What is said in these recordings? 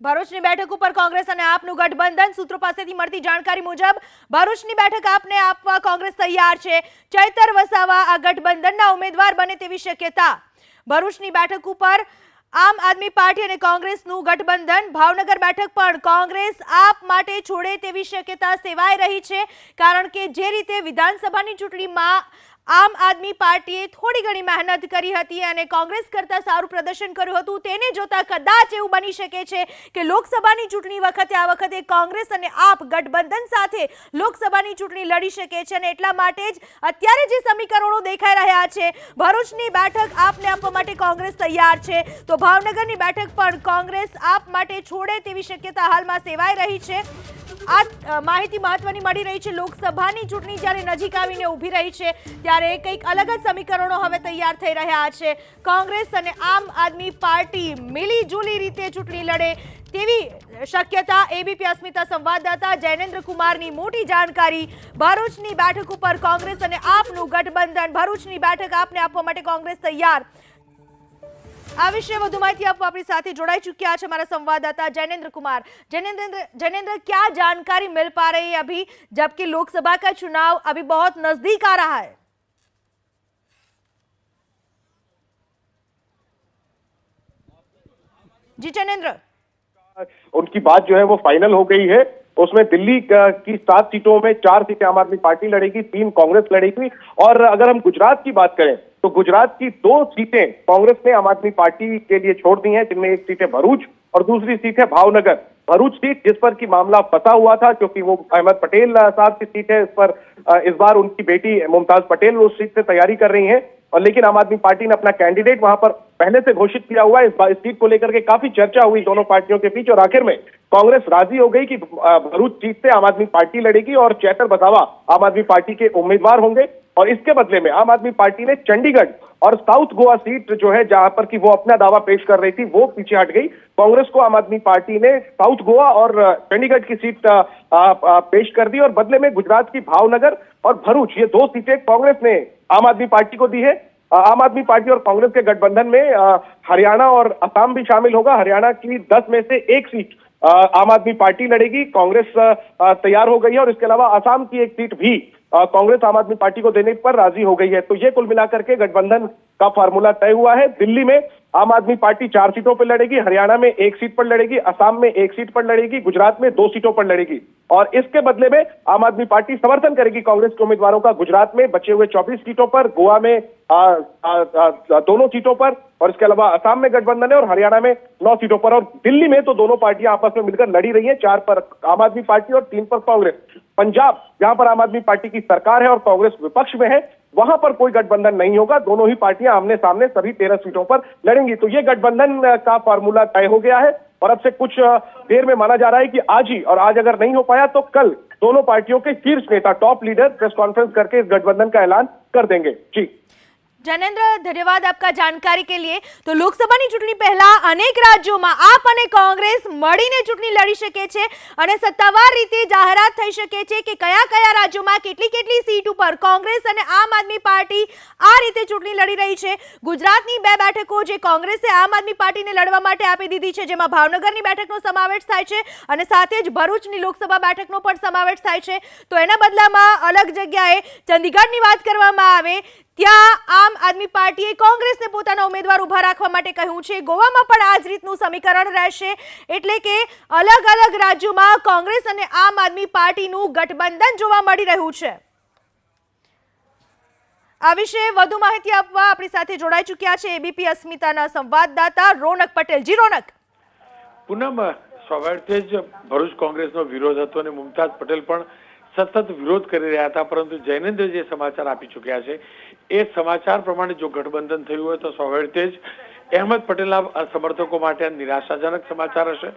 ભરૂચની બેઠક ઉપર કોંગ્રેસ અને આપનું ગઠબંધન સૂત્રો પાસેથી મળતી જાણકારી મુજબ, ભરૂચની બેઠક આપને આપવા કોંગ્રેસ તૈયાર છે. ચૈતર વસાવા આ ગઠબંધનના ઉમેદવાર બને તેવી શક્યતા. ભરૂચની બેઠક ઉપર આમ આદમી પાર્ટી અને કોંગ્રેસનું ગઠબંધન, ભાવનગર બેઠક પણ કોંગ્રેસ આપ માટે છોડે તેવી શક્યતા સેવાઈ રહી છે. કારણ કે જે રીતે વિધાનસભાની ચૂંટણીમાં આમ આદમી પાર્ટીએ થોડી ઘણી મહેનત કરી હતી અને કોંગ્રેસ કરતાં સારું પ્રદર્શન કર્યું હતું. તેને જોતા કદાચ એવું બની શકે છે કે લોકસભાની ચૂંટણી વખતે આ વખતે કોંગ્રેસ અને આપ ગઠબંધન સાથે લોકસભાની ચૂંટણી લડી શકે છે અને એટલા માટે જ અત્યારે જે સમીકરણો દેખાઈ રહ્યા છે, ભરૂચની બેઠક આપને આપવા માટે કોંગ્રેસ તૈયાર છે. તો ભાવનગરની બેઠક પણ કોંગ્રેસ આપ માટે છોડે તેવી શક્યતા હાલમાં સેવાઈ રહી છે. આ માહિતી મહત્વની મળી રહી છે. લોકસભાની ચૂંટણી જ્યારે નજીક આવીને ઊભી રહી છે, ત્યારે કંઈક અલગ જ સમીકરણો હવે તૈયાર થઈ રહ્યા છે. કોંગ્રેસ અને આમ આદમી પાર્ટી મિલીજુલી રીતે ચૂંટણી લડે તેવી શક્યતા એબીપી અસ્મિતા સંવાદદાતા જૈનેન્દ્ર કુમારની મોટી જાણકારી. ભરૂચની બેઠક ઉપર કોંગ્રેસ અને આપનું ગઠબંધન. ભરૂચની બેઠક આપને આપવા માટે કોંગ્રેસ તૈયાર. આ વિશે વધુ માહિતી આપવા આપણી સાથે જોડાઈ चुकिया है हमारा संवाददाता जैनेन्द्र कुमार जैनेन्द्र जैनेन्द्र क्या जानकारी मिल पा रही है अभी जबकि लोकसभा का चुनाव अभी बहुत नजदीक आ रहा है जी जैनेन्द्र उनकी बात जो है वो फाइनल हो गई है उसमें दिल्ली की सात सीटों में चार सीटें आम आदमी पार्टी लड़ेगी, तीन कांग्रेस लड़ेगी। और अगर हम गुजरात की बात करें तो गुजरात की दो सीटें कांग्रेस ने आम आदमी पार्टी के लिए छोड़ दी हैं, जिनमें एक सीट है भरूच और दूसरी सीट है भावनगर। भरूच सीट, जिस पर की मामला फंसा हुआ था, क्योंकि वो अहमद पटेल साहब की सीट है, इस पर इस बार उनकी बेटी मुमताज़ पटेल उस सीट से तैयारी कर रही हैं। और लेकिन आम आदमी पार्टी ने अपना कैंडिडेट वहाँ पर पहले से घोषित किया हुआ है। इस सीट को लेकर के काफ़ी चर्चा हुई दोनों पार्टियों के बीच और आखिर में कांग्रेस राज़ी हो गई कि भरूच सीट से आम आदमी पार्टी लड़ेगी और चैतर बसावा आम आदमी पार्टी के उम्मीदवार होंगे। और इसके बदले में आम आदमी पार्टी ने चंडीगढ़ और साउथ गोवा सीट जो है, जहाँ पर कि वो अपना दावा पेश कर रही थी, वो पीछे हट गई। कांग्रेस को आम आदमी पार्टी ने साउथ गोवा और चंडीगढ़ की सीट पेश कर दी और बदले में गुजरात की भावनगर और भरूच, ये दो सीटें कांग्रेस ने आम आदमी पार्टी को दी है। आम आदमी पार्टी और कांग्रेस के गठबंधन में हरियाणा और असम भी शामिल होगा। हरियाणा की दस में से एक सीट आम आदमी पार्टी लड़ेगी। कांग्रेस तैयार हो गई है और इसके अलावा असम की एक सीट भी कांग्रेस आम आदमी पार्टी को देने पर राज़ी हो गई है। तो ये कुल मिलाकर के गठबंधन का फार्मूला तय हुआ है। दिल्ली में आम आदमी पार्टी चार सीटों पर लड़ेगी हरियाणा में एक सीट पर लड़ेगी असम में एक सीट पर लड़ेगी गुजरात में दो सीटों पर लड़ेगी। और इसके बदले में आम आदमी पार्टी समर्थन करेगी कांग्रेस के उम्मीदवारों का। गुजरात में बचे हुए 24 सीटों पर गोवा में आ, आ, आ, दोनों सीटों पर और इसके अलावा असम में गठबंधन है और हरियाणा में नौ सीटों पर। और दिल्ली में तो दोनों पार्टियाँ आपस में मिलकर लड़ी रही हैं चार पर आम आदमी पार्टी और तीन पर कांग्रेस। पंजाब जहाँ पर आम आदमी पार्टी की सरकार है और कांग्रेस विपक्ष में है वहाँ पर कोई गठबंधन नहीं होगा। दोनों ही पार्टियाँ आमने सामने सभी तेरह सीटों पर लड़ेंगी। तो ये गठबंधन का फॉर्मूला तय हो गया है और अब से कुछ देर में माना जा रहा है कि आज ही, और आज अगर नहीं हो पाया तो कल दोनों पार्टियों के शीर्ष नेता टॉप लीडर प्रेस कॉन्फ्रेंस करके इस गठबंधन का ऐलान कर देंगे। जी। જૈનેન્દ્ર, ધન્યવાદ આપકા જાણકારી કે લીએ તો લોકસભાની ચૂંટણી પહેલા અનેક રાજ્યોમાં આપ અને કોંગ્રેસ મળીને ચૂંટણી લડી શકે છે અને સત્તાવાર રીતે જાહેરાત થઈ શકે છે કે કયા કયા રાજ્યોમાં કેટલી કેટલી સીટ ઉપર કોંગ્રેસ અને આમ આદમી પાર્ટી આ રીતે ચૂંટણી લડી રહી છે. ગુજરાતની બે બેઠકો જે કોંગ્રેસે આમ આદમી પાર્ટીને લડવા માટે આપી દીધી છે, જેમાં ભાવનગરની બેઠકનો સમાવેશ થાય છે અને સાથે જ ભરૂચની લોકસભા બેઠકનો પણ સમાવેશ થાય છે. તો એના બદલામાં અલગ જગ્યાએ ચંદીગઢની વાત કરવામાં આવે ત્યાં આમ આદમી પાર્ટીએ કોંગ્રેસને પોતાના ઉમેદવાર ઊભા રાખવા માટે કહ્યું છે. ગોવામાં પણ આ જ રીતનું સમીકરણ રહેશે. એટલે કે અલગ અલગ રાજ્યોમાં કોંગ્રેસ અને આમ આદમી પાર્ટીનું ગઠબંધન જોવા મળી રહ્યું છે. આ વિશે વધુ માહિતી આપવા આપણી સાથે જોડાઈ ચૂક્યા છે એબીપી અસ્મિતાના સંવાદદાતા રોનક પટેલ. જી રોનક. પૂનમ સ્વાભાવિક જ ભરૂચ કોંગ્રેસનો વિરોધ હતો અને મુમતાજ પટેલ પણ સતત વિરોધ કરી રહ્યા હતા, પરંતુ જૈનેન્દ્ર જે સમાચાર આપી ચૂક્યા છે, એ સમાચાર પ્રમાણે જો ગઠબંધન થયું હોય તો સ્વાભાવિક જ અહેમદ પટેલના સમર્થકો માટે નિરાશાજનક સમાચાર હશે.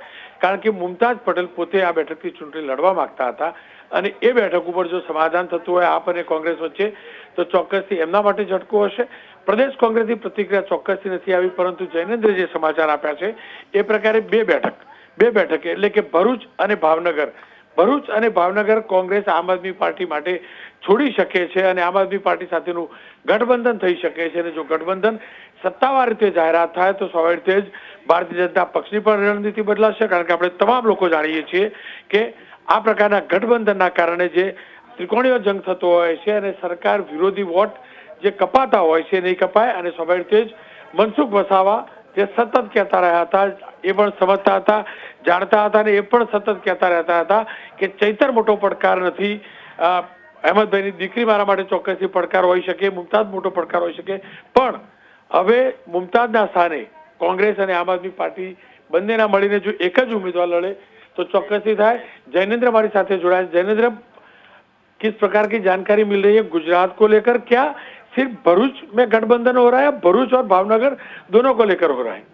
કારણ કે મુમતાજ પટેલ પોતે આ બેઠકથી ચૂંટણી લડવા માંગતા હતા અને એ બેઠક ઉપર જો સમાધાન થતું હોય, આપ અને કોંગ્રેસ વચ્ચે, તો ચોક્કસથી એમના માટે ઝટકો હશે. પ્રદેશ કોંગ્રેસની પ્રતિક્રિયા ચોક્કસથી નથી આવી, પરંતુ જૈનેન્દ્ર જે સમાચાર આપ્યા છે, એ પ્રકારે બે બેઠક બે બેઠક એટલે કે ભરૂચ અને ભાવનગર ભરૂચ અને ભાવનગર કોંગ્રેસ આમ આદમી પાર્ટી માટે છોડી શકે છે અને આમ આદમી પાર્ટી સાથેનું ગઠબંધન થઈ શકે છે અને જો ગઠબંધન સત્તાવાર રીતે જાહેરાત થાય તો સ્વાભાવિક રીતે જ ભારતીય જનતા પક્ષની પણ રણનીતિ બદલાશે કારણ કે આપણે તમામ લોકો જાણીએ છીએ કે આ પ્રકારના ગઠબંધનના કારણે જે ત્રિકોણીય જંગ થતો હોય છે અને સરકાર વિરોધી વોટ જે કપાતા હોય છે એ નહીં કપાય અને સ્વાભાવિક રીતે જ મનસુખ વસાવા જે સતત કહેતા રહ્યા હતા એ પણ સમજતા હતા જાણતા હતા અને એ પણ સતત કહેતા રહેતા હતા કે ચૈતર મોટો પડકાર નથી અ, અહેમદભાઈની દીકરી મારા માટે ચોક્કસથી પડકાર હોઈ શકે મુમતાઝ મોટો પડકાર હોઈ શકે પણ હવે મુમતાઝના સ્થાને કોંગ્રેસ અને આમ આદમી પાર્ટી બંનેના મળીને જો એક જ ઉમેદવાર લડે તો ચોક્કસથી થાય जैनेन्द्र हमारे साथ हैं जुड़ा है जैनेन्द्र किस प्रकार की जानकारी मिल रही है गुजरात को लेकर क्या सिर्फ़ भरूच में गठबंधन हो रहा है, भरूच और भावनगर दोनों को लेकर हो रहा है।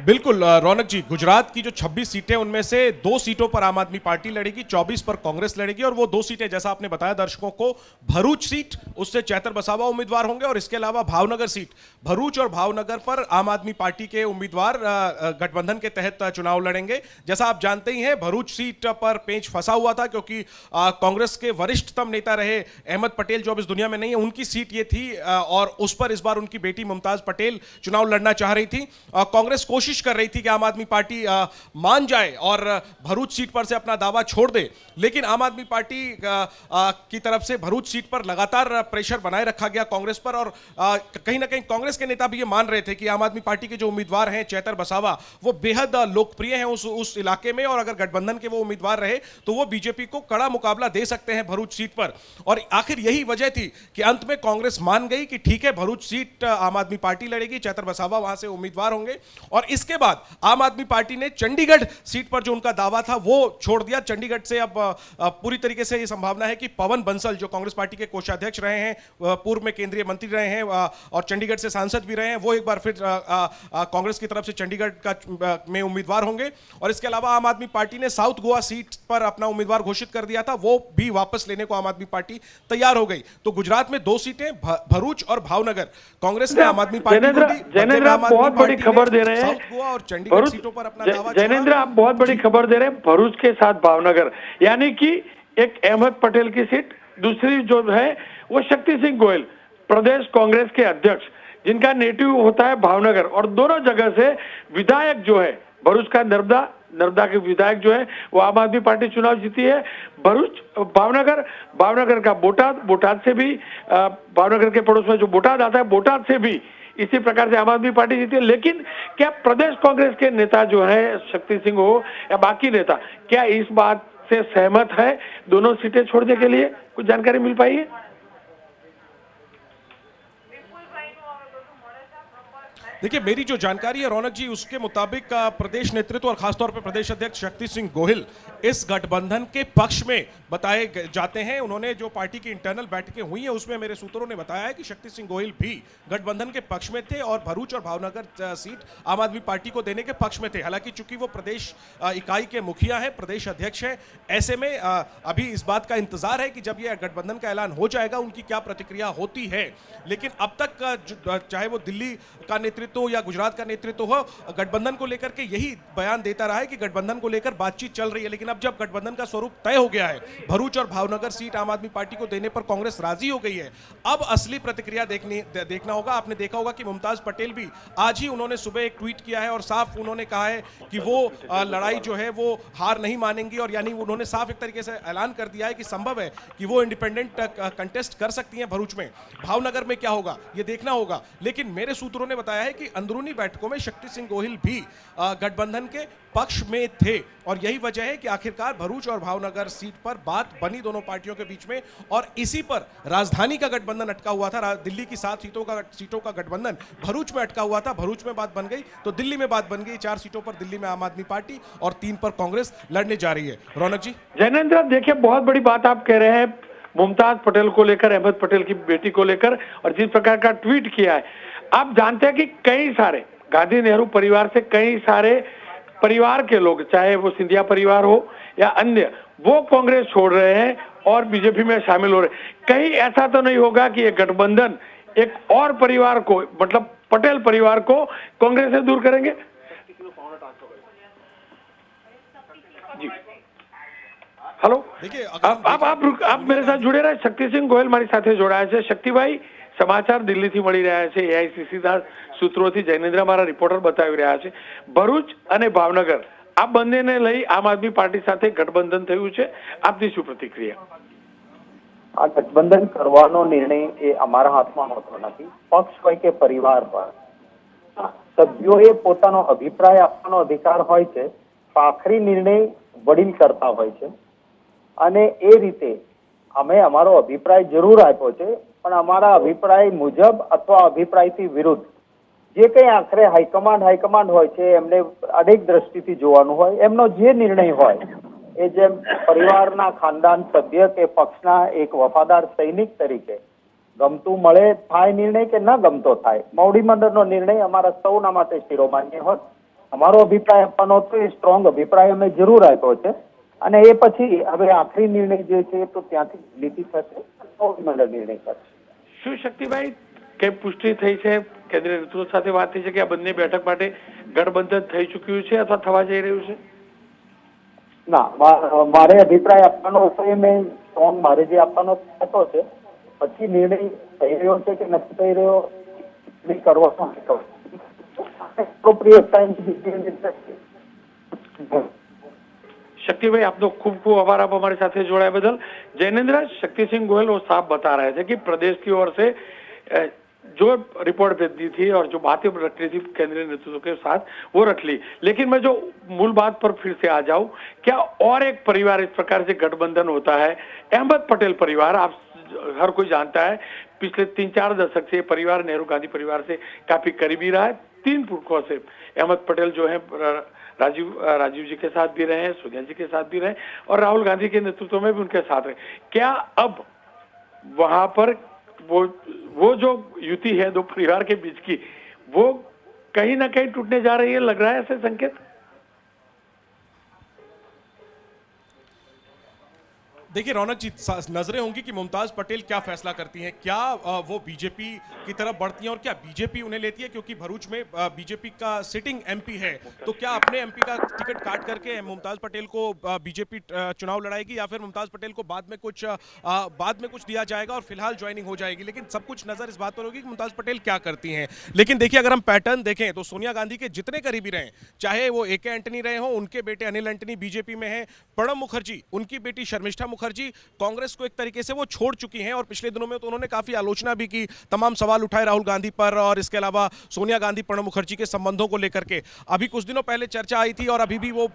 बिल्कुल रौनक जी, गुजरात की जो 26 सीटें उनमें से दो सीटों पर आम आदमी पार्टी लड़ेगी 24 पर कांग्रेस लड़ेगी और वो दो सीटें, जैसा आपने बताया, दर्शकों को भरूच सीट, उससे चैतर बसावा उम्मीदवार होंगे और इसके अलावा भावनगर सीट। भरूच और भावनगर पर आम आदमी पार्टी के उम्मीदवार गठबंधन के तहत चुनाव लड़ेंगे। जैसा आप जानते ही हैं, भरूच सीट पर पेंच फंसा हुआ था क्योंकि कांग्रेस के वरिष्ठतम नेता रहे अहमद पटेल, जो अब इस दुनिया में नहीं है, उनकी सीट ये थी और उस पर इस बार उनकी बेटी मुमताज़ पटेल चुनाव लड़ना चाह रही थी। कांग्रेस कोशिश कर रही थी कि आम आदमी पार्टी अ, मान जाए और भरूच सीट पर से अपना दावा छोड़ दे। लेकिन आम आदमी पार्टी अ, अ, की तरफ़ से भरूच सीट पर लगातार प्रेशर बनाए रखा गया कांग्रेस पर और कहीं ना कहीं कांग्रेस के नेता भी ये मान रहे थे कि आम आदमी पार्टी के जो उम्मीदवार हैं चैतर बसावा वो बेहद लोकप्रिय हैं उस उस इलाके में और अगर गठबंधन के वो उम्मीदवार रहे तो वो बीजेपी को कड़ा मुकाबला दे सकते हैं भरूच सीट पर। और आखिर यही वजह थी कि अंत में कांग्रेस मान गई कि ठीक है भरूच सीट आम आदमी पार्टी लड़ेगी चैतर बसावा वहाँ से उम्मीदवार होंगे और इसके बाद आम आदमी पार्टी ने चंडीगढ़ सीट पर जो उनका दावा था वो छोड़ दिया। चंडीगढ़ से अब पूरी तरीके से ये संभावना है कि पवन बंसल जो कांग्रेस पार्टी के कोषाध्यक्ष रहे हैं पूर्व में केंद्रीय मंत्री रहे हैं और चंडीगढ़ से सांसद भी रहे हैं वो एक बार फिर कांग्रेस की तरफ़ से चंडीगढ़ का में उम्मीदवार होंगे। और इसके अलावा आम आदमी पार्टी ने साउथ गोवा सीट पर अपना उम्मीदवार घोषित कर दिया था वो भी वापस लेने को आम आदमी पार्टी तैयार हो गई। तो गुजरात में दो सीटें भरूच और भावनगर। कांग्रेस ने आम आदमी पार्टी को दी आम आदमी बहुत बड़ी पार्टी खबर दे रहे हैं। गोवा और चंडीगढ़ सीटों पर अपना दावा जैनेन्द्र आप बहुत बड़ी खबर दे रहे हैं भरूच के साथ भावनगर। यानी कि एक अहमद पटेल की सीट दूसरी जो है वो शक्ति सिंह गोयल प्रदेश कांग्रेस के अध्यक्ष जिनका नेटिव होता है भावनगर। और दोनों जगह से विधायक जो है भरूच का नर्मदा नर्मदा के विधायक जो है वो आम आदमी पार्टी चुनाव जीती है। भरूच भावनगर भावनगर का बोटाद बोटाद से भी भावनगर के पड़ोस में जो बोटाद आता है बोटाद से भी इसी प्रकार से आम आदमी पार्टी जीती है। लेकिन क्या प्रदेश कांग्रेस के नेता जो है, शक्ति सिंह हो या बाकी नेता, क्या इस बात से सहमत है दोनों सीटें छोड़ने के लिए? कुछ जानकारी मिल पाई है? देखिए, मेरी जो जानकारी है, रौनक जी, उसके मुताबिक प्रदेश नेतृत्व और खासतौर पर प्रदेश अध्यक्ष शक्ति सिंह गोहिल इस गठबंधन के पक्ष में बताए जाते हैं। उन्होंने जो पार्टी की इंटरनल बैठकें हुई हैं, उसमें मेरे सूत्रों ने बताया है कि शक्ति सिंह गोहिल भी गठबंधन के पक्ष में थे और भरूच और भावनगर सीट आम आदमी पार्टी को देने के पक्ष में थे। हालाँकि चूँकि वो प्रदेश इकाई के मुखिया हैं, प्रदेश अध्यक्ष हैं, ऐसे में अभी इस बात का इंतज़ार है कि जब ये गठबंधन का ऐलान हो जाएगा, उनकी क्या प्रतिक्रिया होती है। लेकिन अब तक चाहे वो दिल्ली का नेतृत्व या गुजरात का नेतृत्व हो, गठबंधन को लेकर के यही बयान देता रहा है कि गठबंधन को लेकर बातचीत चल रही है। लेकिन अब जब गठबंधन का स्वरूप तय हो गया है, भरूच और भावनगर सीट आम आदमी पार्टी को देने पर कांग्रेस राज़ी हो गई है। अब असली प्रतिक्रिया देखने देखना होगा। आपने देखा होगा कि मुमताज़ पटेल भी आज ही उन्होंने सुबह एक ट्वीट किया है और साफ़ उन्होंने कहा है कि वो लड़ाई जो है वो हार नहीं मानेंगी और यानी उन्होंने साफ़ एक तरीके से ऐलान कर दिया है कि संभव है कि वो इंडिपेंडेंट कंटेस्ट कर सकती हैं भरूच में। भावनगर में क्या होगा, ये देखना होगा। लेकिन मेरे सूत्रों ने बताया है कि अंदरूनी बैठकों में शक्ति सिंह गोहिल भी गठबंधन के पक्ष में थे और यही वजह है कि आखिरकार भरूच और भावनगर सीट पर बात बनी दोनों पार्टियों के बीच में और इसी पर राजधानी का गठबंधन अटका हुआ था दिल्ली की सात सीटों का सीटों का गठबंधन भरूच में अटका हुआ था, भरूच में बात बन गई तो दिल्ली में बात बन गई, चार सीटों पर दिल्ली में आम आदमी पार्टी और तीन पर कांग्रेस लड़ने जा रही है। रौनक जी? जैनेन्द्र देखिए, बहुत बड़ी बात आप कह रहे हैं, मुमताज़ पटेल को लेकर, अहमद पटेल की बेटी को लेकर और जिस प्रकार का ट्वीट किया है, आप जानते हैं कि कई सारे, गांधी नेहरू परिवार से कई सारे परिवार के लोग चाहे वो सिंधिया परिवार हो या अन्य वो कांग्रेस छोड़ रहे हैं और बीजेपी में शामिल हो रहे कहीं ऐसा तो नहीं होगा कि एक गठबंधन एक और परिवार को मतलब पटेल परिवार को कांग्रेस से दूर करेंगे? जी। हेलो? आप आप आप, आप मेरे साथ जुड़े रहे। शक्ति सिंह गोयल हमारे साथ जोड़ा है शक्ति भाई સમાચાર દિલ્હીથી મળી રહ્યા છે. એઆઈસીસી ના સૂત્રોથી જૈનેન્દ્ર મારા રિપોર્ટર બતાવી રહ્યા છે. ભરૂચ અને ભાવનગર, આ બંનેને લઈ આમ આદમી પાર્ટી સાથે ગઠબંધન થયું છે. આપની શું પ્રતિક્રિયા? આ ગઠબંધન કરવાનો નિર્ણય એ અમારા હાથમાં હોતો નથી. પક્ષ હોય કે પરિવાર પર સભ્યોએ પોતાનો અભિપ્રાય આપવાનો અધિકાર હોય છે. આખરી નિર્ણય વડીલ કરતા હોય છે. અને એ રીતે અમે અમારો અભિપ્રાય જરૂર આપ્યો છે. પણ અમારા અભિપ્રાય મુજબ અથવા અભિપ્રાયથી વિરુદ્ધ. જે કંઈ આખરે હાઈકમાન્ડ હાઈકમાન્ડ હોય છે, એમને અનેક દ્રષ્ટિથી જોવાનું હોય, એમનો જે નિર્ણય હોય, એ જેમ પરિવારના ખાનદાન સભ્ય કે પક્ષના એક વફાદાર સૈનિક તરીકે ગમતું મળે થાય નિર્ણય કે ન ગમતો થાય મૌડી મંડળનો નિર્ણય અમારા સૌના માટે શિરોમાન્ય હોત. અમારો અભિપ્રાય આપવાનો હતો એ સ્ટ્રોંગ અભિપ્રાય અમે જરૂર આપ્યો છે. અને એ પછી હવે આખરી નિર્ણય જે છે તો ત્યાંથી લીધી થશે મૌડી મંડળ નિર્ણય કરશે. શું શક્તિભાઈ? કઈ પુષ્ટિ થઈ છે? કેન્દ્રીય નેતૃત્વ સાથે વાત થઈ છે કે આ બંને બેઠક માટે ગઠબંધન થઈ ચૂક્યું છે અથવા થવા જઈ રહ્યું છે? ના મારે અભિપ્રાય આપવાનો હતો એ મેં સ્ટ્રોંગ મારે જે આપવાનો થતો છે પછી નિર્ણય થઈ રહ્યો છે કે નથી થઈ રહ્યો કરવાનો પ્રિય Appropriate time to decision is taken. शक्ति आपको खूब खूब आभार, आप हमारे साथ जोड़ाए बदल। जैनेन्द्र शक्ति सिंह गोयल, वो साफ़ बता रहे थे कि प्रदेश की ओर से जो रिपोर्ट भेज दी थी और जो बातें रख रही थी केंद्रीय नेतृत्व के साथ, वो रख ली। लेकिन मैं जो मूल बात पर फिर से आ जाऊँ, क्या और एक परिवार इस प्रकार से गठबंधन होता है? अहमद पटेल परिवार, आप हर कोई जानता है, पिछले तीन चार दशक से परिवार, नेहरू गांधी परिवार से काफ़ी करीबी रहा है। तीन पुरखों से अहमद पटेल जो है राजीव राजीव जी के साथ भी रहे हैं सोनिया जी के साथ भी रहे और राहुल गांधी के नेतृत्व में भी उनके साथ रहे। क्या अब वहाँ पर वो वो जो युति है दो परिवार के बीच की, वो कहीं ना कहीं टूटने जा रही है, लग रहा है ऐसे संकेत? देखिए, रौनक जी नज़रें होंगी कि मुमताज़ पटेल क्या फैसला करती हैं, क्या वो बीजेपी की तरफ़ बढ़ती हैं और क्या बीजेपी उन्हें लेती है? क्योंकि भरूच में बीजेपी का सिटिंग एमपी है तो क्या अपने एमपी का टिकट काट करके मुमताज़ पटेल को बीजेपी चुनाव लड़ाएगी या फिर मुमताज़ पटेल को बाद में कुछ बाद में कुछ दिया जाएगा और फ़िलहाल ज्वाइनिंग हो जाएगी? लेकिन सब कुछ नज़र इस बात पर होगी कि मुमताज़ पटेल क्या करती हैं। लेकिन देखिए, अगर हम पैटर्न देखें तो सोनिया गांधी के जितने करीबी रहे, चाहे वो ए के एंटनी रहे हों, उनके बेटे अनिल एंटनी बीजेपी में हैं, प्रणब मुखर्जी, उनकी बेटी शर्मिष्ठा मुखर्जी, कांग्रेस को एक तरीके से वो छोड़ चुकी हैं और पिछले दिनों में तो उन्होंने काफ़ी आलोचना भी की, तमाम सवाल उठाए राहुल गांधी पर और इसके अलावा सोनिया गांधी, प्रणब मुखर्जी के संबंधों को लेकर के। अभी कुछ दिनों पहले चर्चा आई थी और अभी भी वो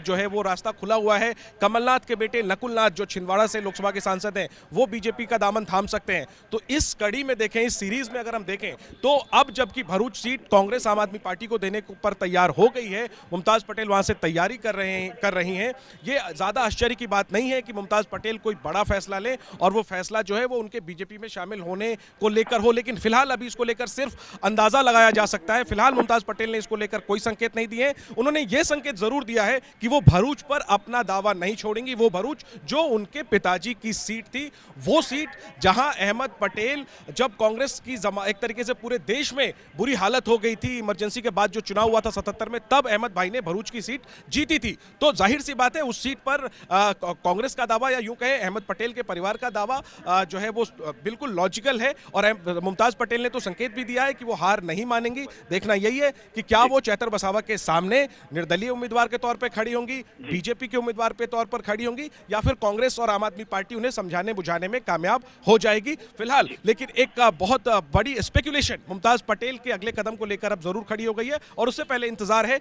जो है वो रास्ता खुला हुआ है। कमलनाथ के बेटे नकुलनाथ, जो छिंदवाड़ा से लोकसभा के सांसद हैं, वो बीजेपी का दामन थाम सकते हैं। तो इस कड़ी में देखें, इस सीरीज़ में अगर हम देखें तो अब जबकि भरूच सीट कांग्रेस आम आदमी पार्टी को देने पर तैयार हो गई है, मुमताज़ पटेल वहाँ से तैयारी कर रहे हैं, कर रही हैं। ये ज़्यादा आश्चर्य की बात नहीं है कि मुमताज़ पटेल कोई बड़ा फैसला ले और वो फैसला जो है वो उनके बीजेपी में शामिल होने को लेकर हो, लेकिन फ़िलहाल अभी इसको लेकर सिर्फ़ अंदाज़ा लगाया जा सकता है। फ़िलहाल मुमताज़ पटेल ने इसको लेकर कोई संकेत नहीं दिए। उन्होंने ये संकेत ज़रूर दिया है कि वो भरूच पर अपना दावा नहीं छोड़ेंगी। वो भरूच जो उनके पिताजी की सीट थी, वो सीट जहाँ अहमद पटेल जब कांग्रेस की जमा, एक तरीके से पूरे देश में बुरी हालत हो गई थी, इमरजेंसी के बाद जो चुनाव हुआ था सतहत्तर में, तब अहमद भाई ने भरूच की सीट जीती थी। तो ज़ाहिर सी बात है, उस सीट पर कांग्रेस का दावा या यूँ कहे अहमद पटेल के परिवार का दावा जो है वो बिल्कुल लॉजिकल है और मुमताज़ पटेल ने तो संकेत भी दिया है कि वो हार नहीं मानेंगी। देखना यही है कि क्या वो चैतर बसावा के सामने निर्दलीय उम्मीदवार के तौर पर खड़ी होंगी बीजेपी के उम्मीदवार के तौर पर खड़ी होंगी या फिर कांग्रेस और आम आदमी पार्टी उन्हें समझाने बुझाने में कामयाब हो जाएगी फ़िलहाल। लेकिन एक बहुत बड़ी स्पेकुलेशन मुमताज़ पटेल के अगले कदम को लेकर अब ज़रूर खड़ी हो गई है और उससे पहले इंतज़ार है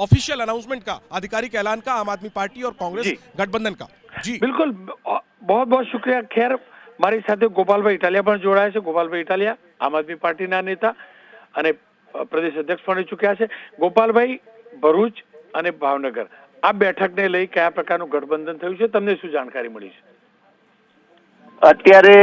ऑफिशियल अनाउंसमेंट का आधिकारिक ऐलान का आम आदमी पार्टी और कांग्रेस गठबंधन का। जी બિલકુલ. બહુ બહુ શુક્રિયા. ખેર મારી સાથે ગોપાલભાઈ ઇટાલિયા પણ જોડાયા છે. ગોપાલભાઈ ઇટાલિયા આમ આદમી પાર્ટીના નેતા અને પ્રદેશ અધ્યક્ષ પણ ચૂક્યા છે. ગોપાલભાઈ ભરૂચ અને ભાવનગર આ બેઠકને લઈ કયા પ્રકારનું ગઠબંધન થયું છે? તમને શું જાણકારી મળી છે? અત્યારે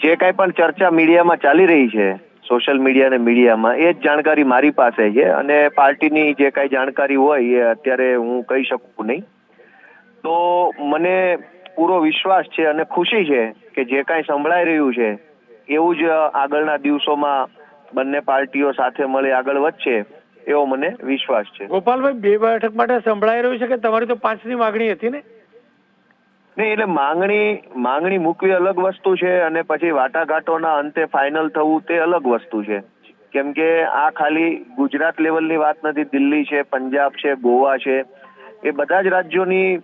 જે કાંઈ પણ ચર્ચા મીડિયામાં ચાલી રહી છે સોશિયલ મીડિયા અને મીડિયામાં એ જ જાણકારી મારી પાસે છે અને પાર્ટીની જે કાંઈ જાણકારી હોય એ અત્યારે હું કહી શકું નહીં. તો મને પૂરો વિશ્વાસ છે અને ખુશી છે કે જે કાંઈ સંભળાઈ રહ્યું છે એવું જ આગળના દિવસોમાં બંને પાર્ટીઓ સાથે મળી આગળ વધશે એવો મને વિશ્વાસ છે. ગોપાલભાઈ બે બેઠક માટે સંભળાઈ રહ્યું છે કે તમારી તો પાંચની માગણી હતી ને? નહીં એટલે માંગણી માંગણી મૂકવી અલગ વસ્તુ છે અને પછી વાટાઘાટોના અંતે ફાઇનલ થવું તે અલગ વસ્તુ છે. કેમ કે આ ખાલી ગુજરાત લેવલની વાત નથી દિલ્હી છે પંજાબ છે ગોવા છે એ બધા જ રાજ્યોની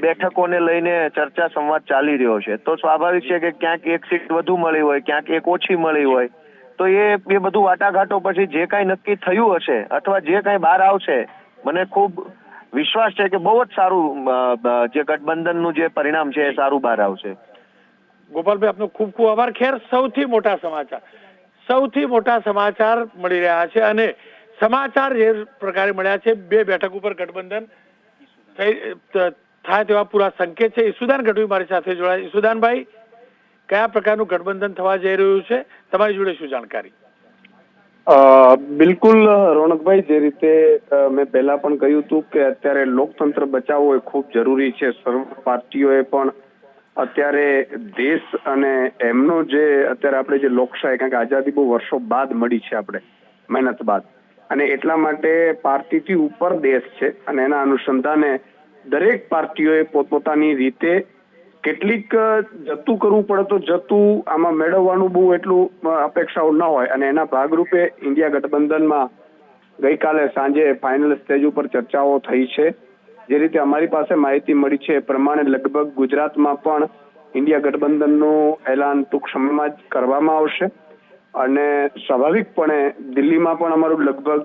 બેઠકોને લઈને ચર્ચા, સંવાદ ચાલી રહ્યો છે. તો સ્વાભાવિક છે કે ક્યાંક એક સીટ વધુ મળી હોય, ક્યાંક એક ઓછી મળી હોય. તો એ એ બધું વાટાઘાટો પછી જે કાંઈ નક્કી થયું હશે અથવા જે કાંઈ બહાર આવશે, મને ખૂબ વિશ્વાસ છે કે બહુ જ સારું જે ગઠબંધનનું જે પરિણામ છે એ સારું બહાર આવશે. ગોપાલભાઈ, આપનો ખૂબ ખૂબ આભાર. ખેર, સૌથી મોટા સમાચાર. સૌથી મોટા સમાચાર મળી રહ્યા છે અને સમાચાર જે પ્રકારે મળ્યા છે, બે બેઠક ઉપર ગઠબંધન થઈ થાય તેવા પૂરા સંકેત છે. ઈસુદાન ગઢવી મારી સાથે જોડાય. ઈસુદાનભાઈ, કયા પ્રકારનું ગઠબંધન થવા જઈ રહ્યું છે? તમારી જોડે શું જાણકારી? બિલકુલ, રોનકભાઈ, જે રીતે મેં પહેલા પણ કહ્યું હતું કે અત્યારે લોકતંત્ર બચાવવો એ ખૂબ જરૂરી છે. સર્વ પાર્ટીઓએ પણ અત્યારે દેશ અને એમનો જે, અત્યારે આપણે જે લોકશાહી, કારણ કે આઝાદી બહુ વર્ષો બાદ મળી છે આપણે, મહેનત બાદ. અને એટલા માટે પાર્ટીથી ઉપર દેશ છે અને એના અનુસંધાને દરેક પાર્ટીઓએ પોતપોતાની રીતે કેટલીક જતું કરવું પડે તો જતું આમાં મેળવવાનું બહુ એટલું અપેક્ષાઓ ન હોય. અને એના ભાગરૂપે ઇન્ડિયા ગઠબંધનમાં ગઈકાલે સાંજે ફાઇનલ સ્ટેજ ઉપર ચર્ચાઓ થઈ છે. જે રીતે અમારી પાસે માહિતી મળી છે એ પ્રમાણે લગભગ ગુજરાતમાં પણ ઇન્ડિયા ગઠબંધનનું એલાન ટૂંક સમયમાં જ કરવામાં આવશે. અને સ્વાભાવિકપણે દિલ્હીમાં પણ અમારું લગભગ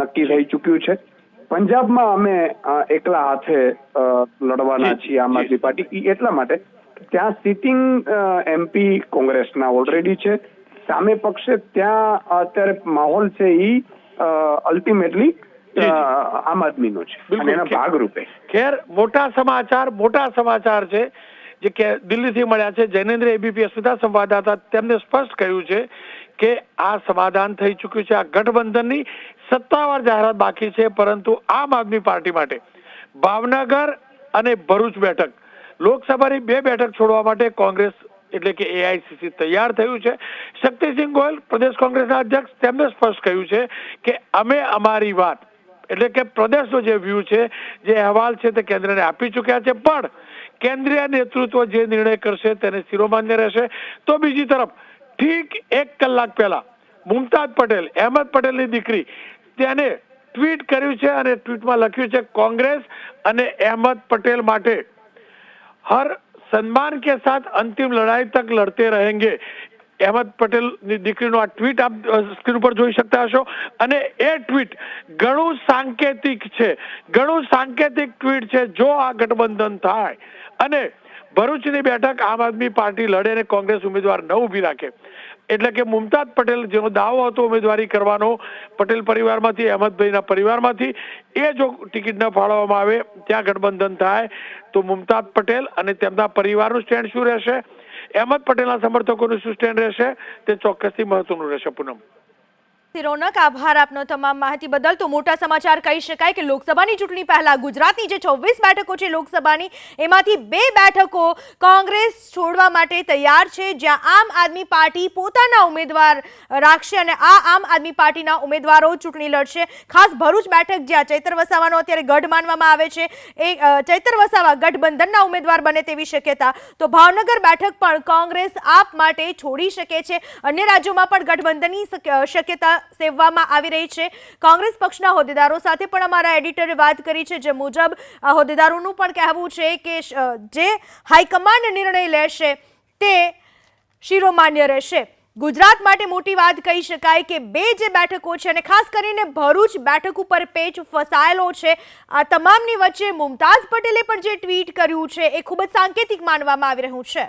નક્કી થઈ ચૂક્યું છે. પંજાબમાં અમે એકલા હાથે લડવાના છીએ આમ આદમી પાર્ટી. એટલા માટે ત્યાં સિટિંગ એમપી કોંગ્રેસના ઓલરેડી છે. સામે પક્ષે ત્યાં અત્યારે માહોલ છે ઈ અલ્ટિમેટલી. આમ આદમીનો છે. અને એના ભાગરૂપે. ખેર મોટા સમાચાર મોટા સમાચાર છે જે કે દિલ્હીથી મળ્યા છે. જૈનેન્દ્ર એબીપી અસ્મિતા સંવાદદાતા તેમને સ્પષ્ટ કહ્યું છે કે આ સમાધાન થઈ ચૂક્યું છે, આ ગઠબંધનની સત્તાવાર જાહેરાત બાકી છે, પરંતુ આમ આદમી પાર્ટી માટે ભાવનગર અને ભરૂચ બેઠક, લોકસભાની બે બેઠક છોડવા માટે કોંગ્રેસ એટલે કે એઆઈસીસી તૈયાર થયું છે. શક્તિસિંહ ગોયલ, પ્રદેશ કોંગ્રેસના અધ્યક્ષ તેમને સ્પષ્ટ કહ્યું છે કે અમે અમારી વાત, એટલે કે પ્રદેશનો જે વ્યૂ છે, જે અહેવાલ છે તે કેન્દ્રને આપી ચૂક્યા છે, પણ કેન્દ્રીય નેતૃત્વ જે નિર્ણય કરશે તેને શિરોમાન્ય રહેશે. તો બીજી તરફ ઠીક એક કલાક પહેલા મુમતાજ પટેલ, અહેમદ પટેલની દીકરી, તેને ટ્વીટ કર્યું છે અને ટ્વીટમાં લખ્યું છે, કોંગ્રેસ અને અહેમદ પટેલ માટે હર સન્માન કે સાથ અંતિમ લડાઈ તક લડતે રહેંગે. અહેમદ પટેલની દીકરીનું આ ટ્વીટ આપ સ્ક્રીન ઉપર જોઈ શકતા હશો. અને એ ટ્વીટ ઘણું સાંકેતિક છે, ઘણું સાંકેતિક ટ્વીટ છે, જો આ ગઠબંધન થાય. અને ભરૂચની બેઠક આમ આદમી પાર્ટી લડે અને કોંગ્રેસ ઉમેદવાર ન ઊભી રાખે. એટલે કે મુમતાજ પટેલ જેનો દાવો હતો ઉમેદવારી કરવાનો, પટેલ પરિવારમાંથી, અહેમદભાઈના પરિવારમાંથી, એ જો ટિકિટ ન ફાળવવામાં આવે, ત્યાં ગઠબંધન થાય, તો મુમતાજ પટેલ અને તેમના પરિવારનું સ્ટેન્ડ શું રહેશે? અહેમદ પટેલના સમર્થકોનું શું સ્ટેન્ડ રહેશે? તે ચોક્કસથી મહત્વનું રહેશે પૂનમ. રોનક, આભાર આપનો તમામ માહિતી બદલ. તો મોટા સમાચાર કહી શકાય કે લોકસભાની ચૂંટણી પહેલા ગુજરાતની જે છવ્વીસ બેઠકો છે લોકસભાની, એમાંથી બે બેઠકો કોંગ્રેસ છોડવા માટે તૈયાર છે. જ્યાં આમ આદમી પાર્ટી પોતાના ઉમેદવાર રાખશે અને આ આમ આદમી પાર્ટીના ઉમેદવારો ચૂંટણી લડશે. ખાસ ભરૂચ બેઠક જ્યાં ચૈતર વસાવાનો અત્યારે ગઢ માનવામાં આવે છે, એ ચૈતર વસાવા ગઠબંધનના ઉમેદવાર બને તેવી શક્યતા. તો ભાવનગર બેઠક પણ કોંગ્રેસ આપ માટે છોડી શકે છે. અન્ય રાજ્યોમાં પણ ગઠબંધનની શક- શક્યતા સેવવામાં આવી રહી છે. કોંગ્રેસ પક્ષના હોદ્દેદારો સાથે પણ અમારા એડિટરે વાત કરી છે, જે મુજબ હોદ્દેદારોનું પણ કહેવું છે કે જે હાઈકમાન્ડ નિર્ણય લેશે તે શિરોમાન્ય રહેશે. ગુજરાત માટે મોટી વાત કહી શકાય કે બે જે બેઠકો છે અને ખાસ કરીને ભરૂચ બેઠક ઉપર પેચ ફસાયેલો છે. આ તમામની વચ્ચે મુમતાઝ પટેલે પણ જે ટ્વીટ કર્યું છે, એ ખૂબ જ સાંકેતિક માનવામાં આવી રહ્યું છે.